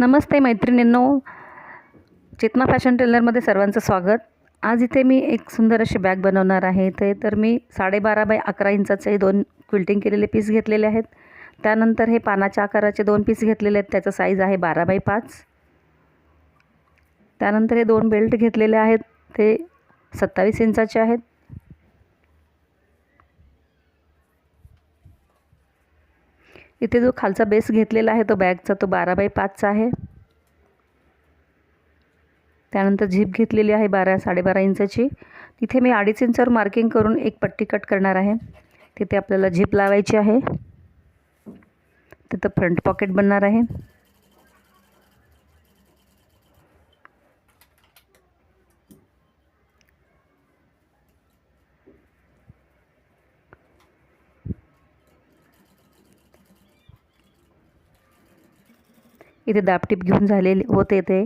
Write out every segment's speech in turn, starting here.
नमस्ते मैत्रिणींनो. चेतना फॅशन टेलरमध्ये सर्वांचं स्वागत. आज इथे मी एक सुंदर अशी बॅग बनवणार आहे. ते तर मी साडेबारा बाय अकरा इंचाचे दोन क्विल्टिंग केलेले पीस घेतलेले आहेत. त्यानंतर हे पानाच्या आकाराचे दोन पीस घेतलेले आहेत. त्याचं साईज आहे बारा बाय पाच. त्यानंतर हे दोन बेल्ट घेतलेले आहेत. ते सत्तावीस इंचाचे आहेत. इथे जो खालचा बेस घेतलेला आहे तो बॅगचा तो बारा बाय पाचचा आहे. त्यानंतर झीप घेतलेली आहे बारा साडेबारा इंचाची. तिथे मी अडीच इंचावर मार्किंग करून एक पट्टी कट करणार आहे. तिथे आपल्याला झीप लावायची आहे. तिथं फ्रंट पॉकेट बनणार आहे. इथे दापटीप घेऊन झालेले होते ते.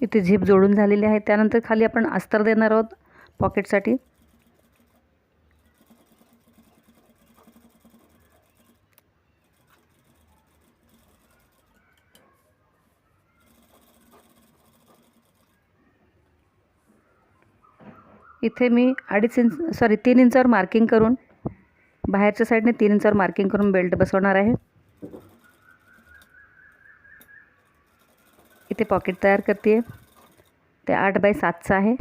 इथे झीप जोडून झालेली आहे. त्यानंतर खाली आपण अस्तर देणार आहोत. पॉकेटसाठी इथे मी अडीच इंच सॉरी तीन इंचावर मार्किंग करून बाहेरच्या साईडने तीन इंचावर मार्किंग करून बेल्ट बसवणार आहे. इथे पॉकेट तयार करते ते आठ बाय सातचं आहे.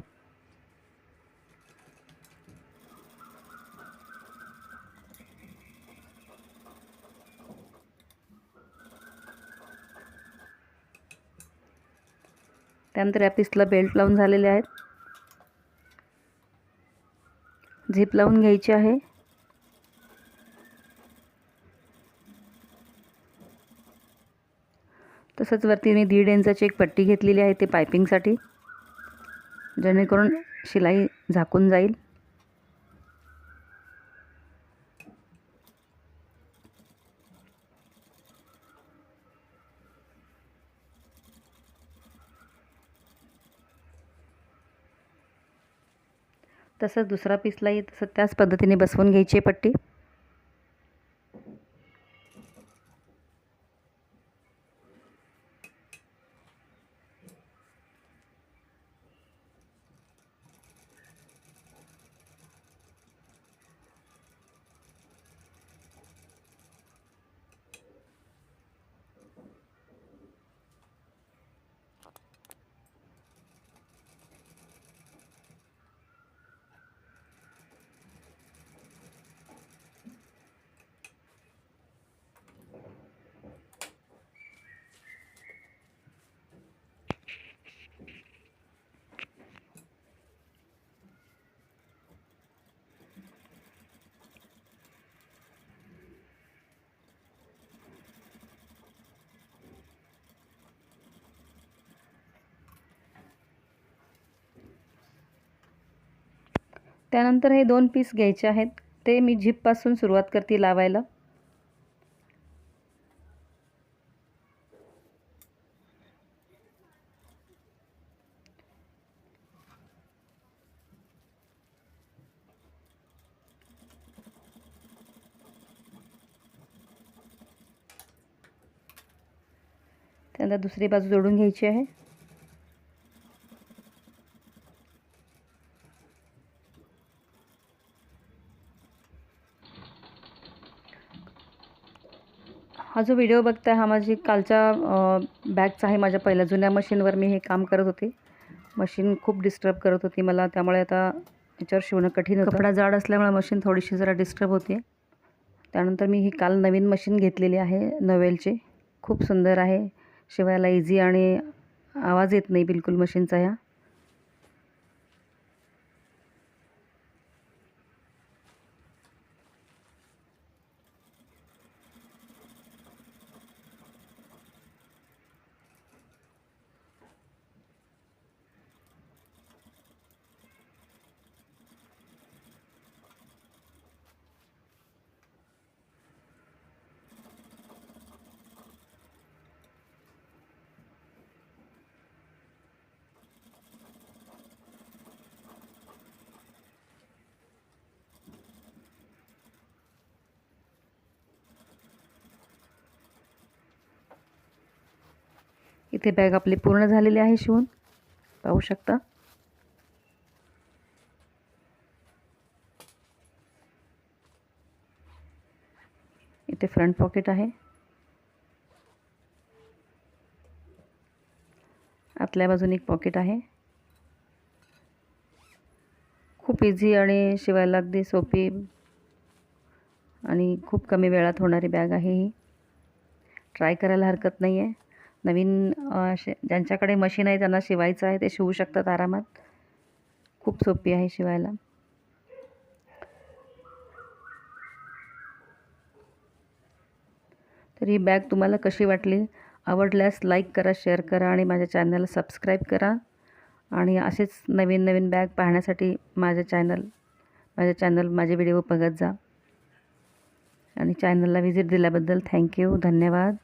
त्यानंतर या पीसला बेल्ट लावून झालेले आहेत. झिप लावून घ्यायची आहे. तसंच वरती मी दीड इंचाची एक पट्टी घेतलेली आहे ते पायपिंगसाठी. जेणेकरून शिलाई झाकून जाईल. तसंच दुसरा पीसलाही तसं त्याच पद्धतीने बसवून घ्यायची आहे पट्टी. त्यानंतर हे दोन पीस घ्यायचे आहेत. ते मी झिपपासून सुरुवात करते लावायला. त्यानंतर दुसरी बाजू जोडून घ्यायची आहे. हा जो व्हिडिओ बघताय हा माझी कालच्या बॅगचा आहे माझ्या पहिल्या जुन्या मशीनवर मी हे काम करत होते. मशीन खूप डिस्टर्ब करत होती मला. त्यामुळे आता याच्यावर शिवणं कठीण कपडा जाड असल्यामुळे मशीन थोडीशी जरा डिस्टर्ब होते त्यानंतर मी ही काल नवीन मशीन घेतलेली आहे नवेलची. खूप सुंदर आहे. शिवायला इझी आणि आवाज येत नाही बिलकुल मशीनचा ह्या. इथे बॅग आपली पूर्ण झालेली आहे शिवून. पाहू शकता. इथे फ्रंट पॉकेट आहे. आतल्या बाजूने एक पॉकेट आहे. खूप इझी आणि शिवायला अगदी सोपी आणि खूप कमी वेळात होणारी बॅग आहे ही. ट्राय करायला हरकत नाही आहे नवीन शे ज्यांच्याकडे मशीन आहे त्यांना शिवायचं आहे ते शिवू शकतात आरामात. खूप सोपी आहे शिवायला. तर ही बॅग तुम्हाला कशी वाटली? आवडल्यास लाईक करा शेअर करा आणि माझ्या चॅनलला सबस्क्राईब करा. आणि असेच नवीन नवीन बॅग पाहण्यासाठी माझे चॅनल माझ्या चॅनल माझे व्हिडिओ बघत जा. आणि चॅनलला व्हिजिट दिल्याबद्दल थँक्यू धन्यवाद.